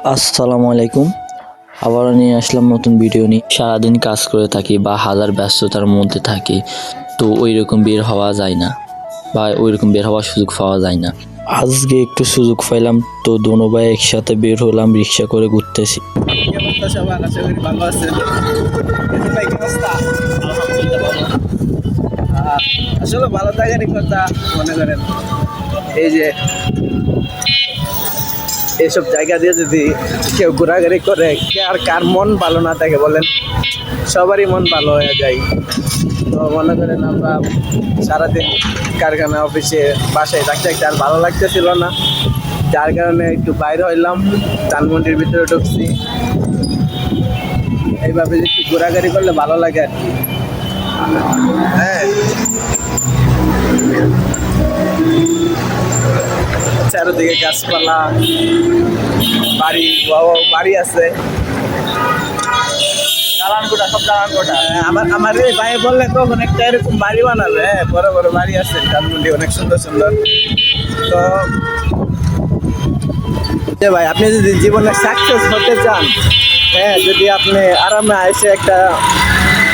আসসালামু আলাইকুম। আবারও নিয়ে আসলাম নতুন ভিডিও নিয়ে। সারাদিন কাজ করে থাকি বা হাজার ব্যস্ততার মধ্যে থাকি, তো ওই রকম বের হওয়া যায় না বা ওই রকম বের হওয়ার সুযোগ পাওয়া যায় না। আজকে একটু সুযোগ পাইলাম, তো দোনো ভাই একসাথে বের হলাম, রিক্সা করে ঘুরতেছি। আসলে ভালো কথা মনে করেন। এই যে এইসব জায়গা দিয়ে যদি কেউ ঘোরাঘুরি করে আর কার মন ভালো না থাকে বলেন? সবারই মন ভালো হয়ে যায়। তো মনে করেন আমরা সারাদিন কারখানা অফিসে, বাসায় থাকতে থাকতে আর ভালো লাগতেছিল না। যার কারণে একটু বাইরে হইলাম, ধানমন্ডির ভিতরে ঢুকছি। এইভাবে একটু ঘোরাঘুরি করলে ভালো লাগে আর কি। চারোদিকে গাছপালা বাড়ি বাড়ি আছে। দালান সব দালান আমার আমার এই ভাই বললে তখন একটা এরকম বাড়ি বানাবে হ্যাঁ বড় বড় বাড়ি আছে ধানমন্ডি অনেক সুন্দর সুন্দর। তো ভাই আপনি যদি জীবনে সাকসেস হতে চান হ্যাঁ যদি আপনি আরামে এসে একটা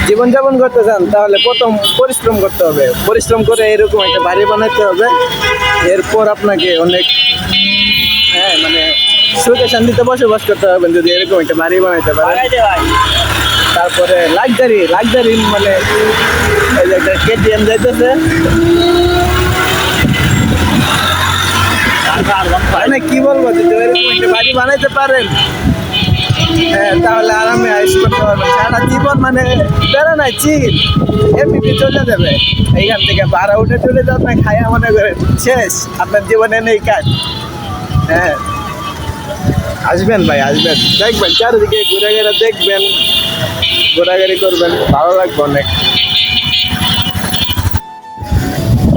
জীবনযাপন করতে চান তাহলে প্রথম পরিশ্রম করতে হবে। পরিশ্রম করে এরকম একটা বাড়ি বানাতে হবে। এরপর আপনাকে অনেক হ্যাঁ মানে সুখে শান্তিতে বসবাস করতে হবে যদি এরকম একটা বাড়ি বানাইতে পারেন। তারপরে লাক্সারি লাক্সারি মানে এই যে একটা কেটিএম যাইতেছে। মানে কি বলব যদি এরকম একটা বাড়ি বানাইতে পারেন তাহলে আরামে আইস করতে পারবেন সারা জীবন মানে বেড়া নাই চিল এমনি চলে যাবে। এইখান থেকে ভাড়া উঠে চলে যাবে না খাইয়া মনে করেন শেষ। আপনার জীবনে নেই কাজ। হ্যাঁ। আসবেন ভাই, আসবেন। দেখবেন, চারিদিকে ঘুরে ঘুরে দেখবেন। ঘোরাঘুরি করবেন, ভালো লাগবে অনেক।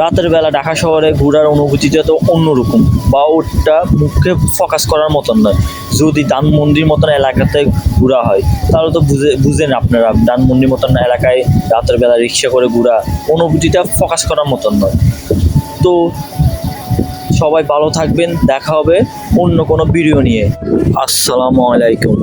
রাতের বেলা ঢাকা শহরে ঘোরার অনুভূতিটা তো অন্যরকম। বা ওটা মুখে ফোকাস করার মতন নয়। যদি ধানমন্ডির মতন এলাকাতে ঘোরা হয়, তাহলে তো বুঝে, বুঝেন আপনারা, ধানমন্ডির মতন এলাকায় রাতের বেলা রিক্সা করে ঘোরা অনুভূতিটা ফোকাস করার মতন নয়। তো সবাই ভালো থাকবেন, দেখা হবে অন্য কোনো ভিডিও নিয়ে। আসসালামু আলাইকুম।